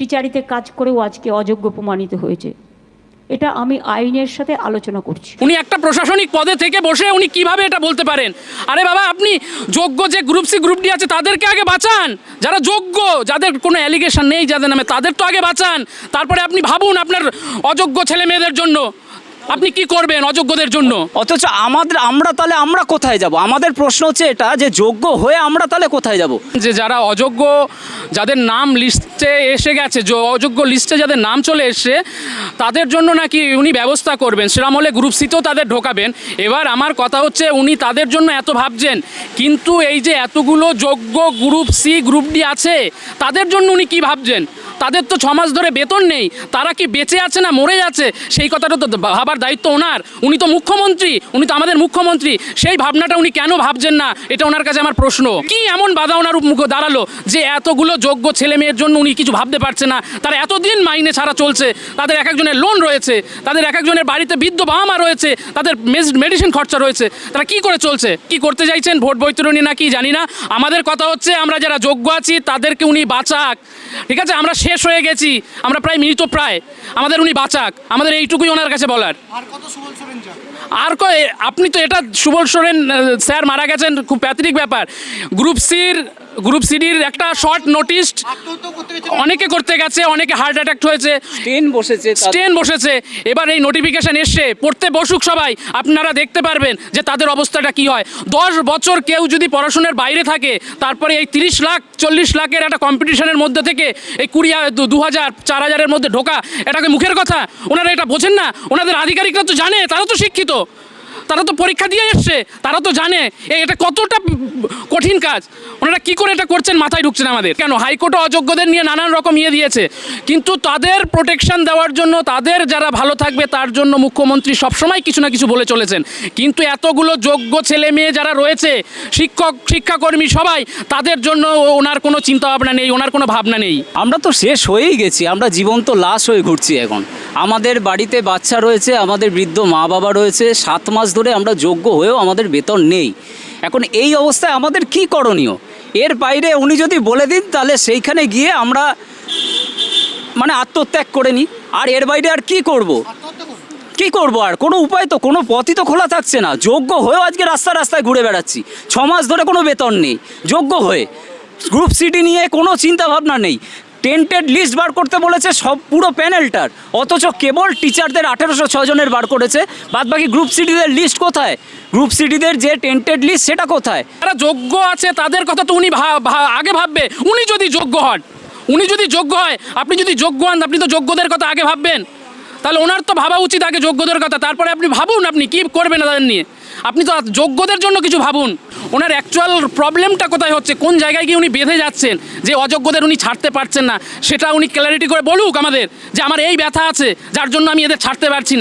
টিচারিতে কাজ করেও আজকে অযোগ্য প্রমাণিত হয়েছে। এটা আমি আইনের সাথে আলোচনা করছি। উনি একটা প্রশাসনিক পদে থেকে বসে উনি কীভাবে এটা বলতে পারেন? আরে বাবা, আপনি যোগ্য যে গ্রুপ সি গ্রুপ ডি আছে, তাদেরকে আগে বাঁচান। যারা যোগ্য, যাদের কোনো অ্যালিগেশন নেই যাদের নামে, তাদের তো আগে বাঁচান। তারপরে আপনি ভাবুন আপনার অযোগ্য ছেলে মেয়েদের জন্য। আপনি কি করবেন অযোগ্যদের জন্য? অথচ আমাদের আমরা তাহলে আমরা কোথায় যাব? আমাদের প্রশ্ন হচ্ছে এটা যে যোগ্য হয়ে আমরা তাহলে কোথায় যাব? যে যারা অযোগ্য যাদের নাম লিস্টে এসে গেছে যে অযোগ্য লিস্টে যাদের নাম চলে এসছে তাদের জন্য নাকি উনি ব্যবস্থা করবেন? সেরকম হলে গ্রুপ সিতেও তাদের ঢোকাবেন। এবার আমার কথা হচ্ছে উনি তাদের জন্য এত ভাবছেন কিন্তু এই যে এতগুলো যোগ্য গ্রুপ সি গ্রুপ ডি আছে তাদের জন্য উনি কি ভাবছেন? তাদের তো ছমাস ধরে বেতন নেই। তারা কি বেঁচে আছে না মরে যাচ্ছে সেই কথাটা তো ভাবার দায়িত্ব ওনার। উনি তো মুখ্যমন্ত্রী, উনি তো আমাদের মুখ্যমন্ত্রী। সেই ভাবনাটা উনি কেন ভাবছেন না? এটা ওনার কাছে আমার প্রশ্ন। কি এমন বাধা ওনার মুখে দাঁড়াল যে এতগুলো যোগ্য ছেলে মেয়ের জন্য উনি কিছু ভাবতে পারছে না? তারা এতদিন মাইনে ছাড়া চলছে। তাদের এক একজনের লোন রয়েছে। তাদের এক একজনের বাড়িতে বৃদ্ধ বাবা মা রয়েছে। তাদের মেডিসিন খরচা রয়েছে। তারা কি করে চলছে? কি করতে চাইছেন? ভোট বৈতরণী না কি জানি না। আমাদের কথা হচ্ছে আমরা যারা যোগ্য আছি, তাদেরকে উনি বাঁচাক। ঠিক আছে? আমরা শেষ হয়ে গেছি। আমরা প্রায় মৃত প্রায়। আমাদের উনি বাঁচাক। আমাদের এইটুকুই ওনার কাছে বলার। আর কত সুবল সোরেন চান আর কো এ- আপনি তো এটা সুবল সোরেন স্যার মারা গেছেন খুব প্যাথরিক ব্যাপার। গ্রুপ সির গ্রুপ সিডির একটা শর্ট গেছে অনেকে করতে গেছে অনেকে হার্ট অ্যাটাক হয়েছে। ট্রেন বসেছে স্টেন বসেছে। এবার এই নোটিফিকেশন এসছে পড়তে বসুক সবাই আপনারা দেখতে পারবেন যে তাদের অবস্থাটা কি হয়। দশ বছর কেউ যদি পড়াশোনার বাইরে থাকে তারপরে এই তিরিশ লাখ চল্লিশ লাখের একটা কম্পিটিশনের মধ্যে থেকে এই কুড়ি দু হাজার চার হাজারের মধ্যে ঢোকা এটাকে মুখের কথা। ওনারা এটা বোঝেন না। ওনাদের আধিকারিকরা তো জানে তারা তো শিক্ষিত। তারা তো পরীক্ষা দিয়ে এসছে, তারা তো জানে। এটা কতটা কঠিন কাজ। ওনারা কি করে এটা করছেন, মাথায় ঢুকছেন আমাদের। কেন হাইকোর্টে অযোগ্যদের নিয়ে নানান রকম ইয়ে দিয়েছে। কিন্তু তাদের প্রোটেকশন দেওয়ার জন্য, তাদের যারা ভালো থাকবে, তার জন্য মুখ্যমন্ত্রী সবসময় কিছু না কিছু বলে চলেছেন। কিন্তু এতগুলো যোগ্য ছেলে মেয়ে যারা রয়েছে, শিক্ষক, শিক্ষাকর্মী সবাই, তাদের জন্য ওনার কোনো চিন্তা ভাবনা নেই, ওনার কোনো ভাবনা নেই। আমরা তো শেষ হয়েই গেছি, আমরা জীবন্ত লাশ হয়ে ঘুরছি এখন। আমাদের বাড়িতে বাচ্চা রয়েছে, আমাদের বৃদ্ধ মা বাবা রয়েছে, সাত মাস ধরে আমরা যোগ্য হয়েও আমাদের বেতন নেই। এখন এই অবস্থায় আমাদের কি করণীয়? এর বাইরে উনি যদি বলে দিন, তাহলে সেইখানে গিয়ে আমরা মানে আত্মত্যাগ করে নিই। আর এর বাইরে আর কি করব। কি করব আর? কোনো উপায় তো, কোনো পথই তো খোলা থাকছে না। যোগ্য হয়েও আজকে রাস্তা রাস্তায় ঘুরে বেড়াচ্ছি। ছ মাস ধরে কোনো বেতন নেই। যোগ্য হয়ে গ্রুপ সিটি নিয়ে কোনো চিন্তা ভাবনা নেই। টেন্টেড লিস্ট বার করতে বলেছে সব পুরো প্যানেলটার। অথচ কেবল টিচারদের আঠেরোশো ছজনের বার করেছে, বাদবাকি গ্রুপ সিটিদের লিস্ট কোথায়? গ্রুপ সিটিদের যে টেন্টেড লিস্ট সেটা কোথায়? যারা যোগ্য আছে তাদের কথা তো উনি আগে ভাববে। উনি যদি যোগ্য হন, উনি যদি যোগ্য হয়, আপনি যদি যোগ্য হন, আপনি তো যোগ্যদের কথা আগে ভাববেন। তাহলে ওনার তো ভাবা উচিত আগে যোগ্যদের কথা। তারপরে আপনি ভাবুন, আপনি কী করবেন তাদের নিয়ে? আপনি তো যোগ্যদের জন্য কিছু ভাবুন। ওনার অ্যাকচুয়াল প্রবলেমটা কোথায় হচ্ছে? কোন জায়গায় গিয়ে উনি বেঁধে যাচ্ছেন? যে অযোগ্যদের উনি ছাড়তে পারছেন না। সেটা উনি ক্ল্যারিটি করে বলুক আমাদের যে আমার এই ব্যথা আছে, যার জন্য আমি এদের ছাড়তে পারছি না।